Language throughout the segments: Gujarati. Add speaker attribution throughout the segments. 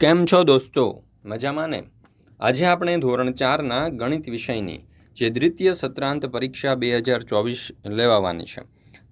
Speaker 1: કેમ છો દોસ્તો? મજામાં ને? આજે આપણે ધોરણ ચારના ગણિત વિષયની જે દ્વિતીય સત્રાંત પરીક્ષા બે હજાર ચોવીસ લેવાવાની છે.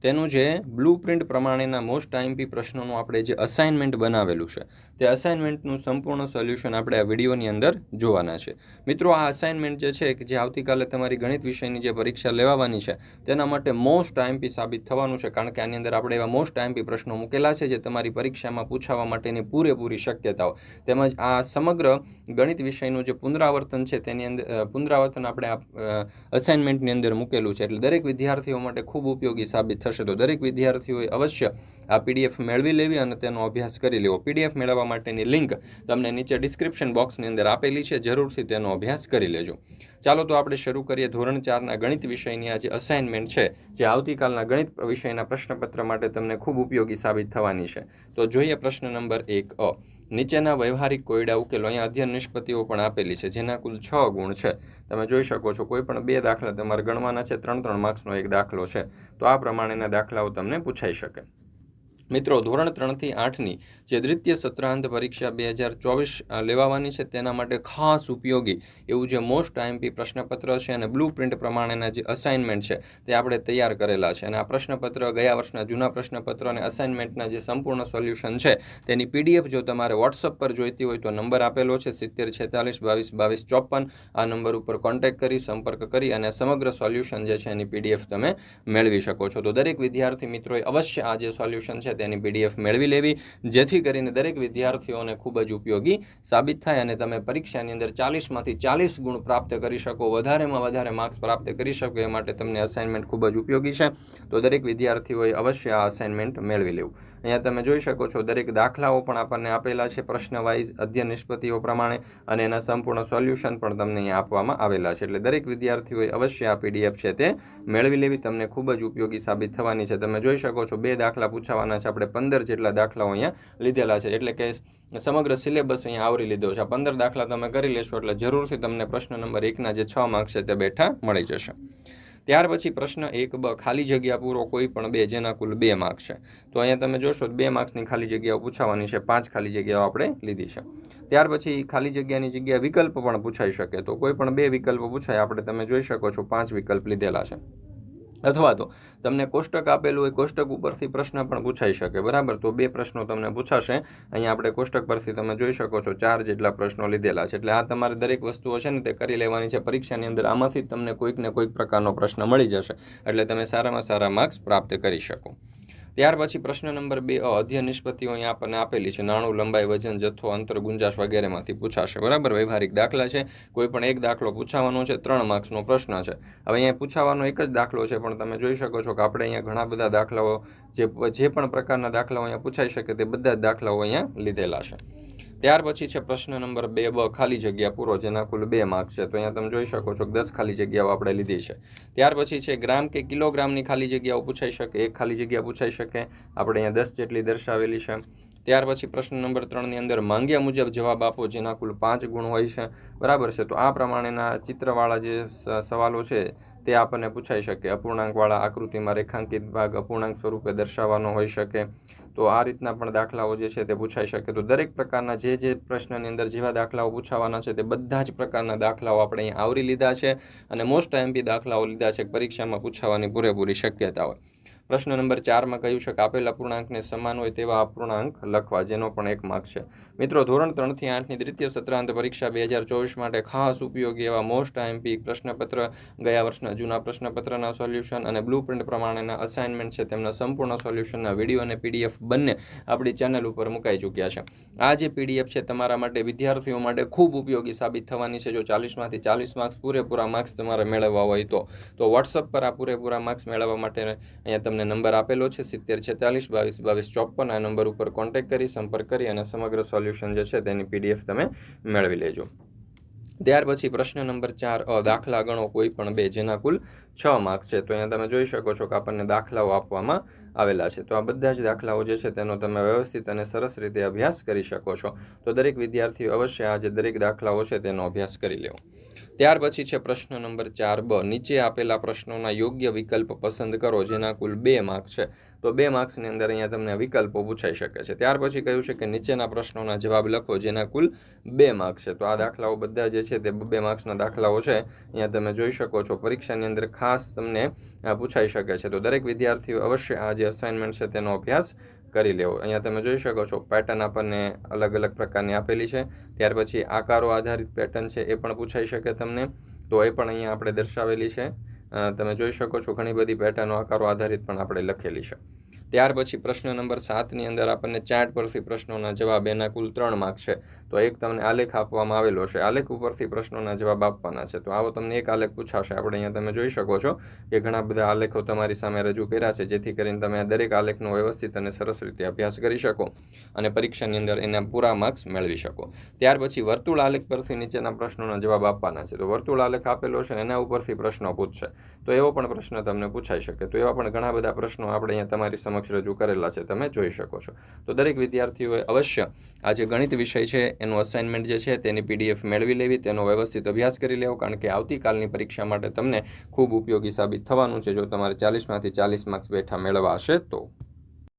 Speaker 1: તેનું જે બ્લુ પ્રિન્ટ પ્રમાણેના મોસ્ટ આઈએમપી પ્રશ્નોનું આપણે જે અસાઇનમેન્ટ બનાવેલું છે, તે અસાઇનમેન્ટનું સંપૂર્ણ સોલ્યુશન આપણે આ વિડીયોની અંદર જોવાના છે. મિત્રો, આ અસાઇનમેન્ટ જે છે કે જે આવતીકાલે તમારી ગણિત વિષયની જે પરીક્ષા લેવાવાની છે, તેના માટે મોસ્ટ આઈએમપી સાબિત થવાનું છે. કારણ કે આની અંદર આપણે એવા મોસ્ટ આઈએમપી પ્રશ્નો મૂકેલા છે જે તમારી પરીક્ષામાં પૂછાવા માટેની પૂરેપૂરી શક્યતાઓ. તેમજ આ સમગ્ર ગણિત વિષયનું જે પુનરાવર્તન છે, તેની અંદર પુનરાવર્તન આપણે આ અસાઇનમેન્ટની અંદર મૂકેલું છે. એટલે દરેક વિદ્યાર્થીઓ માટે ખૂબ ઉપયોગી સાબિત થશે. તો દરેક વિદ્યાર્થીઓએ અવશ્ય આ પીડીએફ મેળવી લેવી અને તેનો અભ્યાસ કરી લેવો. પીડીએફ મેળવવા માટેની લિંક તમને નીચે ડિસ્ક્રિપ્શન બોક્સની અંદર આપેલી છે. જરૂરથી તેનો અભ્યાસ કરી લેજો. ચાલો તો આપણે શરૂ કરીએ. ધોરણ ચારના ગણિત વિષયની આ જે અસાઇનમેન્ટ છે, જે આવતીકાલના ગણિત વિષયના પ્રશ્નપત્ર માટે તમને ખૂબ ઉપયોગી સાબિત થવાની છે. તો જોઈએ પ્રશ્ન નંબર એક અ. નીચેના વ્યવહારિક કોયડા ઉકેલો અહીંયા અધ્યયન નિષ્પત્તિઓ પણ આપેલી છે, જેના કુલ છ ગુણ છે. તમે જોઈ શકો છો, કોઈ પણ બે દાખલા તમારે ગણવાના છે ત્રણ ત્રણ માર્ક્સનો એક દાખલો છે. તો આ પ્રમાણેના દાખલાઓ તમને પૂછાઈ શકે. મિત્રો, ધોરણ ત્રણથી આઠની જે દ્વિતીય સત્રાંત પરીક્ષા બે હજાર ચોવીસ લેવાવાની છે, તેના માટે ખાસ ઉપયોગી એવું જે મોસ્ટ આઈએમપી પ્રશ્નપત્ર છે અને બ્લુ પ્રિન્ટ પ્રમાણેના જે અસાઇનમેન્ટ છે, તે આપણે તૈયાર કરેલા છે. અને આ પ્રશ્નપત્ર ગયા વર્ષના જૂના પ્રશ્નપત્ર અને અસાઇનમેન્ટના જે સંપૂર્ણ સોલ્યુશન છે, તેની પીડીએફ જો તમારે વોટ્સઅપ પર જોઈતી હોય તો નંબર આપેલો છે, સિત્તેર છેતાલીસ, બાવીસ બાવીસ, ચોપન. આ નંબર ઉપર કોન્ટેક્ટ કરી, સંપર્ક કરી અને સમગ્ર સોલ્યુશન જે છે, એની પીડીએફ તમે મેળવી શકો છો. તો દરેક વિદ્યાર્થી મિત્રોએ અવશ્ય આ જે સોલ્યુશન છે તેની પીડીએફ મેળવી લેવી, જેથી કરીને દરેક વિદ્યાર્થીઓને ખૂબ જ ઉપયોગી સાબિત થાય અને તમે પરીક્ષાની અંદર ચાલીસમાંથી ચાલીસ ગુણ પ્રાપ્ત કરી શકો, વધારેમાં વધારે માર્ક્સ પ્રાપ્ત કરી શકો, એ માટે તમને અસાઇનમેન્ટ ખૂબ જ ઉપયોગી છે. તો દરેક વિદ્યાર્થીઓએ અવશ્ય આ અસાઇનમેન્ટ મેળવી લેવું. અહીંયા તમે જોઈ શકો છો, દરેક દાખલાઓ પણ આપણને આપેલા છે પ્રશ્નવાઇઝ અધ્યયન નિષ્પતિઓ પ્રમાણે, અને એના સંપૂર્ણ સોલ્યુશન પણ તમને અહીંયા આપવામાં આવેલા છે. એટલે દરેક વિદ્યાર્થીઓએ અવશ્ય આ પીડીએફ છે તે મેળવી લેવી, તમને ખૂબ જ ઉપયોગી સાબિત થવાની છે. તમે જોઈ શકો છો, બે દાખલા પૂછાવાના છે આપણે પંદર જેટલા દાખલાઓ અહીંયા લીધેલા છે. એટલે કે સમગ્ર સિલેબસ અહીંયા આવરી લીધો છે. આ પંદર દાખલા તમે કરી લેશો એટલે જરૂરથી તમને પ્રશ્ન નંબર એકના જે છ માર્ક્સ છે તે બેઠા મળી જશે. ત્યાર પછી પ્રશ્ન એક બ, ખાલી જગ્યા પૂરો કોઈ પણ બે, જેના કુલ બે માર્ક છે. તો અહીંયા તમે જોશો બે માર્ક્સની ખાલી જગ્યાઓ પૂછાવાની છે. પાંચ ખાલી જગ્યાઓ આપણે લીધી છે. ત્યાર પછી ખાલી જગ્યાની જગ્યા વિકલ્પ પણ પૂછાઈ શકે. તો કોઈ પણ બે વિકલ્પ પૂછાય, આપણે તમે જોઈ શકો છો, પાંચ વિકલ્પ લીધેલા છે. અથવા તો તમને કોષ્ટક આપેલું હોય, કોષ્ટક ઉપરથી પ્રશ્ન પણ પૂછાઈ શકે. બરાબર? તો બે પ્રશ્નો તમને પૂછાશે. અહીંયા આપણે કોષ્ટક પરથી તમે જોઈ શકો છો, ચાર જેટલા પ્રશ્નો લીધેલા છે. એટલે આ તમારે દરેક વસ્તુઓ છે ને તે કરી લેવાની છે. પરીક્ષાની અંદર આમાંથી તમને કોઈક ને કોઈક પ્રકારનો પ્રશ્ન મળી જશે. એટલે તમે સારામાં સારા માર્ક્સ પ્રાપ્ત કરી શકો. ત્યાર પછી પ્રશ્ન નંબર બે અધ્ય નિષ્પત્તિઓ અહીંયા આપણને આપેલી છે. નાણું લંબાઈ, વજન, જથ્થો, અંતર, ગુંજાશ વગેરેમાંથી પૂછાશે. બરાબર? વ્યવહારિક દાખલા છે. કોઈ પણ એક દાખલો પૂછાવાનો છે, ત્રણ માર્ક્સનો પ્રશ્ન છે. હવે અહીંયા પૂછાવાનો એક જ દાખલો છે, પણ તમે જોઈ શકો છો કે આપણે અહીંયા ઘણા બધા દાખલાઓ જે જે પણ પ્રકારના દાખલાઓ અહીંયા પૂછાઈ શકે તે બધા જ દાખલાઓ અહીંયા લીધેલા છે. ત્યાર પછી છે પ્રશ્ન નંબર બે, બ ખાલી જગ્યા પૂરો, જેના કુલ બે માર્ક છે. તો અહીંયા તમે જોઈ શકો છો દસ ખાલી જગ્યાઓ આપણે લીધી છે. ત્યાર પછી છે ગ્રામ કે કિલોગ્રામની ખાલી જગ્યાઓ પૂછાઈ શકે? એક ખાલી જગ્યા પૂછાઈ શકે. આપણે અહીંયા દસ જેટલી દર્શાવેલી છે. ત્યાર પછી પ્રશ્ન નંબર ત્રણની અંદર, માંગ્યા મુજબ જવાબ આપો, જેના કુલ પાંચ ગુણ હોય છે. બરાબર છે. તો આ પ્રમાણેના ચિત્રવાળા જે સવાલો છે, તે આપણને પૂછાઈ શકે. અપૂર્ણાંકવાળા આકૃતિમાં રેખાંકિત ભાગ અપૂર્ણાંક સ્વરૂપે દર્શાવવાનો હોઈ શકે. તો આ રીતના પણ દાખલાઓ જે છે, તે પૂછાઈ શકે. તો દરેક પ્રકારના જે જે પ્રશ્નની અંદર જેવા દાખલાઓ પૂછાવાના છે, તે બધા જ પ્રકારના દાખલાઓ આપણે અહીં આવરી લીધા છે અને મોસ્ટ એમપી દાખલાઓ લીધા છે, પરીક્ષામાં પૂછાવાની પૂરેપૂરી શક્યતા હોય. પ્રશ્ન નંબર ચારમાં કહ્યું છે કે આપેલ અપૂર્ણાંકને સમાન હોય તેવા અપૂર્ણાંક લખવા, જેનો પણ એક માર્ક છે. મિત્રો, ધોરણ ત્રણથી આઠની દ્વિતીય સત્રાંત પરીક્ષા બે હજાર ચોવીસ માટે ખાસ ઉપયોગી એવા મોસ્ટ આઈએમપી પ્રશ્નપત્ર ગયા વર્ષના જૂના પ્રશ્નપત્રના સોલ્યુશન અને બ્લુ પ્રિન્ટ પ્રમાણેના અસાઇનમેન્ટ છે તેમના સંપૂર્ણ સોલ્યુશનના વીડિયો અને પીડીએફ બંને આપણી ચેનલ ઉપર મુકાઈ ચૂક્યા છે. આ જે પીડીએફ છે તમારા માટે, વિદ્યાર્થીઓ માટે ખૂબ ઉપયોગી સાબિત થવાની છે. જો ચાલીસમાંથી ચાલીસ માર્ક્સ પૂરેપૂરા માર્ક્સ તમારે મેળવવા હોય તો તો વોટ્સઅપ પર આ પૂરેપૂરા માર્ક્સ મેળવવા માટે અહીંયા તમને નંબર આપેલો છે સિત્તેર છેતાલીસ, બાવીસ બાવીસ, ચોપન. આ નંબર ઉપર કોન્ટેક્ટ કરી, સંપર્ક કરી અને સમગ્ર સોલ્યુશન જે છે તેની પીડીએફ તમે મેળવી લેજો. ત્યાર પછી પ્રશ્ન નંબર ચાર, અ, દાખલા ગણો કોઈ પણ બે, જેના કુલ છ માર્ક્સ છે. તો અહીંયા તમે જોઈ શકો છો કે આપણને દાખલાઓ આપવામાં આવેલા છે. તો આ બધા જ દાખલાઓ જે છે તેનો તમે વ્યવસ્થિત અને સરસ રીતે અભ્યાસ કરી શકો છો. તો દરેક વિદ્યાર્થીઓ અવશ્ય આ જે દરેક દાખલાઓ છે તેનો અભ્યાસ કરી લેવો ત્યાર પછી છે પ્રશ્ન નંબર ચાર બ. નીચે આપેલા પ્રશ્નોના યોગ્ય વિકલ્પ પસંદ કરો, જેના કુલ બે માર્ક છે. તો બે માર્ક્સની અંદર અહીંયા તમને વિકલ્પો પૂછાઈ શકે છે. ત્યાર પછી કહ્યું છે કે નીચેના પ્રશ્નોના જવાબ લખો, જેના કુલ બે માર્ક છે. તો આ દાખલાઓ બધા જે છે તે બે માર્ક્સના દાખલાઓ છે. અહીંયા તમે જોઈ શકો છો પરીક્ષાની અંદર ખાસ તમને પૂછાઈ શકે છે. તો દરેક વિદ્યાર્થીઓ અવશ્ય આ જે અસાઇનમેન્ટ છે તેનો અભ્યાસ કરી લેવો. અહીંયા તમે જોઈ શકો છો પેટર્ન આપણને અલગ અલગ પ્રકારની આપેલી છે. ત્યાર પછી આકારો આધારિત પેટર્ન છે, એ પણ પૂછાઈ શકે તમને. તો એ પણ અહીંયા આપણે દર્શાવેલી છે. તમે જોઈ શકો છો, ઘણી બધી પેટર્નો આકારો આધારિત પણ આપણે લખેલી છે. ત્યાર પછી પ્રશ્ન નંબર સાતની અંદર આપણને ચાર્ટ પરથી પ્રશ્નોના જવાબ એના કુલ ત્રણ માર્ક છે. તો એક તમને આલેખ આપવામાં આવેલો છે. આલેખ ઉપરથી પ્રશ્નોના જવાબ આપવાના છે. તો આવો તમને એક આલેખ પૂછાશે. આપણે અહીંયા તમે જોઈ શકો છો કે ઘણા બધા આલેખો તમારી સામે રજૂ કર્યા છે, જેથી કરીને તમે આ દરેક આલેખનો વ્યવસ્થિત અને સરસ રીતે અભ્યાસ કરી શકો અને પરીક્ષાની અંદર એના પૂરા માર્ક્સ મેળવી શકો. ત્યાર પછી વર્તુળ આલેખ પરથી નીચેના પ્રશ્નોના જવાબ આપવાના છે. તો વર્તુળ આલેખ આપેલો છે એના ઉપરથી પ્રશ્નો પૂછશે. તો એવો પણ પ્રશ્ન તમને પૂછાઈ શકે. તો એવા પણ ઘણા બધા પ્રશ્નો આપણે અહીંયા તમારી સમક્ષ રજૂ કરેલા છે, તમે જોઈ શકો છો. તો દરેક વિદ્યાર્થીઓએ અવશ્ય આ જે ગણિત વિષય છે, એનું અસાઇનમેન્ટ જે છે, તેની પીડીએફ મેળવી લેવી, તેનો વ્યવસ્થિત અભ્યાસ કરી લેવો, કારણ કે આવતીકાલની પરીક્ષા માટે તમને ખૂબ ઉપયોગી સાબિત થવાનું છે. જો તમારે ચાલીસમાંથી ચાલીસ માર્ક્સ બેઠા મેળવવા હશે તો.